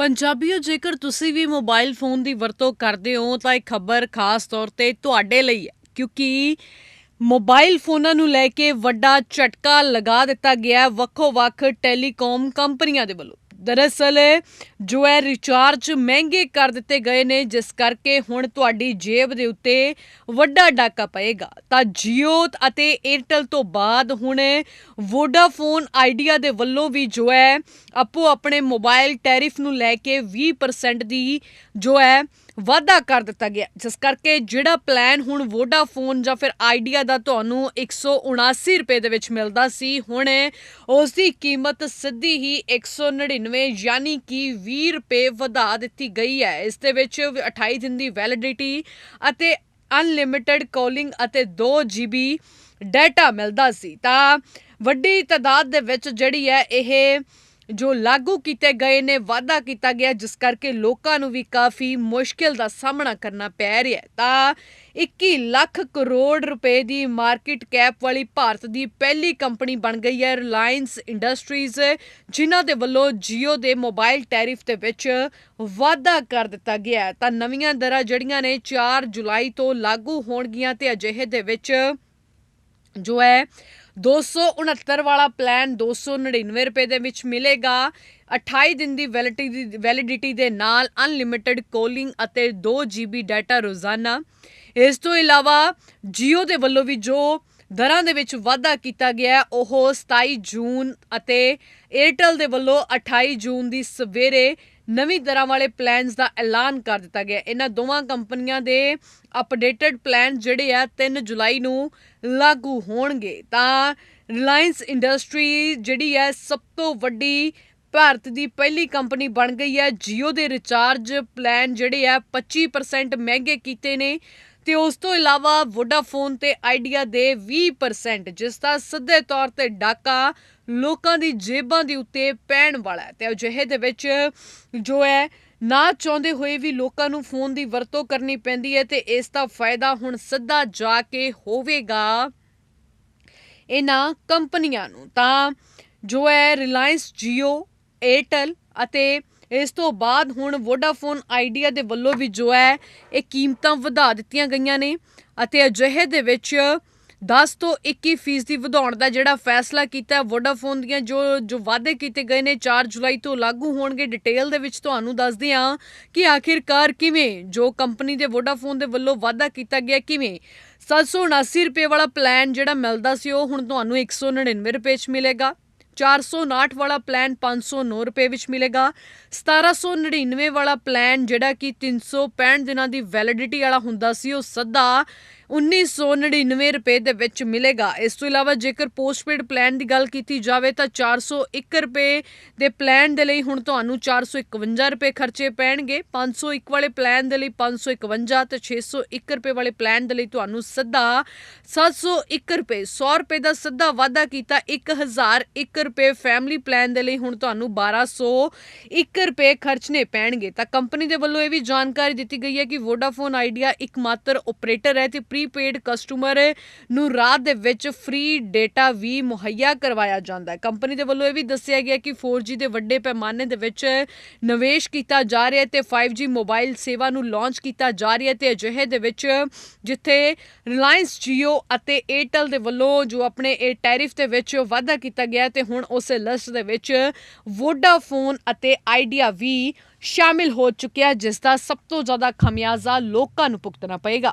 ਪੰਜਾਬੀਓ, ਜੇਕਰ ਤੁਸੀਂ ਵੀ mobile phone ਦੀ ਵਰਤੋਂ ਕਰਦੇ ਹੋ, ਤਾਂ ਇਹ ਖਬਰ ਖਾਸ ਤੌਰ ਤੇ ਤੁਹਾਡੇ ਲਈ ਹੈ, ਕਿਉਂਕਿ ਮੋਬਾਈਲ ਫੋਨਾਂ ਨੂੰ ਲੈ ਕੇ ਵੱਡਾ ਝਟਕਾ ਲਗਾ ਦਿੱਤਾ ਗਿਆ ਵੱਖੋ-ਵੱਖ ਟੈਲੀਕਾਮ ਕੰਪਨੀਆਂ ਦੇ ਵੱਲੋਂ। ਦਰਅਸਲ ਜੋ ਹੈ ਰਿਚਾਰਜ ਮਹਿੰਗੇ ਕਰ ਦਿੱਤੇ ਗਏ ਨੇ, ਜਿਸ ਕਰਕੇ ਹੁਣ ਤੁਹਾਡੀ ਜੇਬ ਦੇ ਉੱਤੇ ਵੱਡਾ ਡਾਕਾ ਪਏਗਾ। ਤਾਂ Jio ਅਤੇ Airtel ਤੋਂ ਬਾਅਦ ਹੁਣ ਵੋਡਾਫੋਨ ਆਈਡੀਆ ਦੇ ਵੱਲੋਂ ਵੀ ਜੋ ਹੈ, ਆਪੋ ਆਪਣੇ ਮੋਬਾਈਲ ਟੈਰਿਫ ਨੂੰ ਲੈ ਕੇ 20% ਦੀ ਜੋ ਹੈ, ਵਾਧਾ ਕਰ ਦਿੱਤਾ ਗਿਆ। ਜਿਸ ਕਰਕੇ ਜਿਹੜਾ ਪਲਾਨ ਹੁਣ ਵੋਡਾਫੋਨ ਜਾਂ ਫਿਰ ਆਈਡੀਆ ਦਾ ਤੁਹਾਨੂੰ 179 ਰੁਪਏ ਦੇ ਵਿੱਚ ਮਿਲਦਾ ਸੀ, ਹੁਣ ਉਸ ਦੀ ਕੀਮਤ ਸਿੱਧੀ ਹੀ 199 ਯਾਨੀ ਕਿ 20 ਰੁਪਏ ਵਧਾ ਦਿੱਤੀ ਗਈ ਹੈ। ਇਸ ਦੇ ਵਿੱਚ 28 ਦਿਨ ਦੀ ਵੈਲਿਡਿਟੀ ਅਤੇ ਅਨਲਿਮਿਟਿਡ ਕਾਲਿੰਗ ਅਤੇ 2 GB ਡਾਟਾ ਮਿਲਦਾ ਸੀ। ਤਾਂ ਵੱਡੀ ਤਾਦਾਦ ਦੇ ਵਿੱਚ ਜਿਹੜੀ ਹੈ, ਇਹ ਜੋ ਲਾਗੂ ਕੀਤੇ ਗਏ ਨੇ, ਵਾਅਦਾ ਕੀਤਾ ਗਿਆ, ਜਿਸ ਕਰਕੇ ਲੋਕਾਂ ਨੂੰ ਵੀ ਕਾਫੀ ਮੁਸ਼ਕਿਲ ਦਾ ਸਾਹਮਣਾ ਕਰਨਾ ਪੈ ਰਿਹਾ ਤਾਂ 21 ਲੱਖ ਕਰੋੜ ਰੁਪਏ ਦੀ ਮਾਰਕੀਟ ਕੈਪ ਵਾਲੀ ਭਾਰਤ ਦੀ ਪਹਿਲੀ ਕੰਪਨੀ ਬਣ ਗਈ ਹੈ, ਰਿਲਾਇੰਸ ਇੰਡਸਟਰੀਜ਼, ਜਿਨ੍ਹਾਂ ਦੇ ਵੱਲੋਂ Jio ਦੇ ਮੋਬਾਈਲ ਟੈਰਿਫ ਦੇ ਵਿੱਚ ਵਾਅਦਾ ਕਰ ਦਿੱਤਾ ਗਿਆ ਤਾਂ ਨਵੀਆਂ ਦਰਾਂ ਜਿਹੜੀਆਂ ਨੇ 4 ਜੁਲਾਈ ਤੋਂ ਲਾਗੂ ਹੋਣਗੀਆਂ ਤੇ ਅਜਿਹੇ ਦੇ ਵਿੱਚ ਜੋ ਹੈ 269 ਵਾਲਾ ਪਲਾਨ 299 ਰੁਪਏ ਦੇ ਵਿੱਚ ਮਿਲੇਗਾ। 28 ਦਿਨ ਦੀ ਵੈਲਿਡਿਟੀ ਵੈਲਿਡਿਟੀ ਦੇ ਨਾਲ ਅਨਲਿਮਿਟਿਡ ਕਾਲਿੰਗ ਅਤੇ 2 GB ਡਾਟਾ ਰੋਜ਼ਾਨਾ। ਇਸ ਤੋਂ ਇਲਾਵਾ Jio ਦੇ ਵੱਲੋਂ ਵੀ ਜੋ ਦਰਾਂ ਦੇ ਵਿੱਚ ਵਾਧਾ ਕੀਤਾ ਗਿਆ, ਉਹ 27 ਜੂਨ ਅਤੇ Airtel ਦੇ ਵੱਲੋਂ 28 ਜੂਨ ਦੀ ਸਵੇਰੇ ਨਵੀਂ ਦਰਾਂ ਵਾਲੇ ਪਲਾਨਸ ਦਾ ਐਲਾਨ ਕਰ ਦਿੱਤਾ ਗਿਆ। ਇਹਨਾਂ ਦੋਵਾਂ ਕੰਪਨੀਆਂ ਦੇ ਅਪਡੇਟਡ ਪਲਾਨ ਜਿਹੜੇ ਆ 3 ਜੁਲਾਈ ਨੂੰ ਲਾਗੂ ਹੋਣਗੇ। ਤਾਂ ਰਿਲਾਇੰਸ ਇੰਡਸਟਰੀ ਜਿਹੜੀ ਹੈ, ਸਭ ਤੋਂ ਵੱਡੀ ਭਾਰਤ ਦੀ ਪਹਿਲੀ ਕੰਪਨੀ ਬਣ ਗਈ ਹੈ। Jio ਦੇ ਰਿਚਾਰਜ ਪਲਾਨ ਜਿਹੜੇ ਆ 25% ਮਹਿੰਗੇ ਕੀਤੇ ਨੇ। ਤੇ ਉਸ ਤੋਂ ਇਲਾਵਾ ਵੋਡਾਫੋਨ ਤੇ ਆਈਡੀਆ ਦੇ 20% ਜਿਸ ਦਾ ਸਿੱਧੇ ਤੌਰ ਤੇ ਡਾਕਾ ਲੋਕਾਂ ਦੀ ਜੇਬਾਂ ਦੇ ਉੱਤੇ ਪੈਣ ਵਾਲਾ ਹੈ। ਤੇ ਅਜਿਹੇ ਦੇ ਵਿੱਚ ਜੋ ਹੈ, ਨਾ ਚਾਹੁੰਦੇ ਹੋਏ ਵੀ ਲੋਕਾਂ ਨੂੰ ਫੋਨ ਦੀ ਵਰਤੋਂ ਕਰਨੀ ਪੈਂਦੀ ਹੈ ਤੇ ਇਸ ਦਾ ਫਾਇਦਾ ਹੁਣ ਸਿੱਧਾ ਜਾ ਕੇ ਹੋਵੇਗਾ ਇਹਨਾਂ ਕੰਪਨੀਆਂ ਨੂੰ। ਤਾਂ ਜੋ ਹੈ ਰਿਲਾਇੰਸ Jio, Airtel ਅਤੇ ਇਸ ਤੋਂ ਬਾਅਦ ਹੁਣ ਵੋਡਾਫੋਨ ਆਈਡੀਆ ਦੇ ਵੱਲੋਂ ਵੀ ਜੋ ਹੈ, ਇਹ ਕੀਮਤਾਂ ਵਧਾ ਦਿੱਤੀਆਂ ਗਈਆਂ ਨੇ ਅਤੇ ਅਜਿਹੇ ਦੇ ਵਿੱਚ 10 ਤੋਂ 21 ਫੀਸਦੀ ਵਧਾਉਣ ਦਾ ਜਿਹੜਾ ਫੈਸਲਾ ਕੀਤਾ ਵੋਡਾਫੋਨ ਦੀਆਂ ਜੋ ਜੋ ਵਾਅਦੇ ਕੀਤੇ ਗਏ ਨੇ 4 ਜੁਲਾਈ ਤੋਂ ਲਾਗੂ ਹੋਣਗੇ। ਡਿਟੇਲ ਦੇ ਵਿੱਚ ਤੁਹਾਨੂੰ ਦੱਸਦੇ ਹਾਂ ਕਿ ਆਖਿਰਕਾਰ ਕਿਵੇਂ ਜੋ ਕੰਪਨੀ ਦੇ ਵੋਡਾਫੋਨ ਦੇ ਵੱਲੋਂ ਵਾਅਦਾ ਕੀਤਾ ਗਿਆ, ਕਿਵੇਂ 779 ਰੁਪਏ ਵਾਲਾ ਪਲਾਨ ਜਿਹੜਾ ਮਿਲਦਾ ਸੀ, ਉਹ ਹੁਣ ਤੁਹਾਨੂੰ 199 ਰੁਪਏ 'ਚ ਮਿਲੇਗਾ। 459 ਵਾਲਾ ਪਲਾਨ 509 ਰੁਪਏ ਵਿੱਚ ਮਿਲੇਗਾ। 1799 ਵਾਲਾ ਪਲਾਨ ਜਿਹੜਾ ਕਿ 365 ਦਿਨਾਂ ਦੀ ਵੈਲਿਡਿਟੀ ਵਾਲਾ ਹੁੰਦਾ ਸੀ, ਉਹ ਸੱਦਾ 1999 ਰੁਪਏ ਦੇ ਵਿੱਚ ਮਿਲੇਗਾ। ਇਸ ਤੋਂ ਇਲਾਵਾ ਜੇਕਰ ਪੋਸਟਪੇਡ ਪਲਾਨ ਦੀ ਗੱਲ ਕੀਤੀ ਜਾਵੇ ਤਾਂ 401 ਰੁਪਏ ਦੇ ਪਲਾਨ ਦੇ ਲਈ ਹੁਣ ਤੁਹਾਨੂੰ 451 ਰੁਪਏ ਖਰਚੇ ਪੈਣਗੇ। 501 ਵਾਲੇ ਪਲਾਨ ਦੇ ਲਈ 551 ਤੇ 601 ਰੁਪਏ ਵਾਲੇ ਪਲਾਨ ਦੇ ਲਈ ਤੁਹਾਨੂੰ ਸਿੱਧਾ 701 ਰੁਪਏ 100 ਰੁਪਏ ਦਾ ਸਿੱਧਾ ਵਾਧਾ ਕੀਤਾ 1001 ਰੁਪਏ ਫੈਮਿਲੀ ਪਲਾਨ ਦੇ ਲਈ ਹੁਣ ਤੁਹਾਨੂੰ 1201 ਰੁਪਏ ਖਰਚਣੇ ਪੈਣਗੇ। ਤਾਂ ਕੰਪਨੀ ਦੇ ਵੱਲੋਂ ਇਹ ਵੀ ਜਾਣਕਾਰੀ ਦਿੱਤੀ ਗਈ ਹੈ ਕਿ ਵੋਡਾਫੋਨ ਆਈਡੀਆ ਇੱਕ ਮਾਤਰ ਆਪਰੇਟਰ ਹੈ ਤੇ ਪ੍ਰੀਪੇਡ ਕਸਟਮਰ ਨੂੰ ਰਾਤ ਦੇ ਵਿੱਚ ਫ੍ਰੀ ਡੇਟਾ ਵੀ ਮੁਹੱਈਆ ਕਰਵਾਇਆ ਜਾਂਦਾ ਹੈ। ਕੰਪਨੀ ਦੇ ਵੱਲੋਂ ਇਹ ਵੀ ਦੱਸਿਆ ਗਿਆ ਕਿ 4G ਦੇ ਵੱਡੇ ਪੈਮਾਨੇ ਦੇ ਵਿੱਚ ਨਿਵੇਸ਼ ਕੀਤਾ ਜਾ ਰਿਹਾ ਹੈ ਤੇ 5G ਮੋਬਾਈਲ ਸੇਵਾ ਨੂੰ ਲਾਂਚ ਕੀਤਾ ਜਾ ਰਿਹਾ ਹੈ ਤੇ ਅਜਿਹੇ ਦੇ ਵਿੱਚ ਜਿੱਥੇ ਰਿਲਾਇੰਸ Jio ਅਤੇ Airtel ਦੇ ਵੱਲੋਂ ਜੋ ਆਪਣੇ ਇਹ ਟੈਰਿਫ ਦੇ ਵਿੱਚ ਵਾਧਾ ਕੀਤਾ ਗਿਆ ਹੈ ਤੇ ਹੁਣ ਉਸੇ ਲਿਸਟ ਦੇ ਵਿੱਚ ਵੋਡਾਫੋਨ ਅਤੇ ਆਈਡੀਆ ਵੀ ਸ਼ਾਮਿਲ ਹੋ ਚੁੱਕਿਆ ਜਿਸ ਦਾ ਸਭ ਤੋਂ ਜ਼ਿਆਦਾ ਖਮਿਆਜ਼ਾ ਲੋਕਾਂ ਨੂੰ ਭੁਗਤਣਾ ਪਏਗਾ।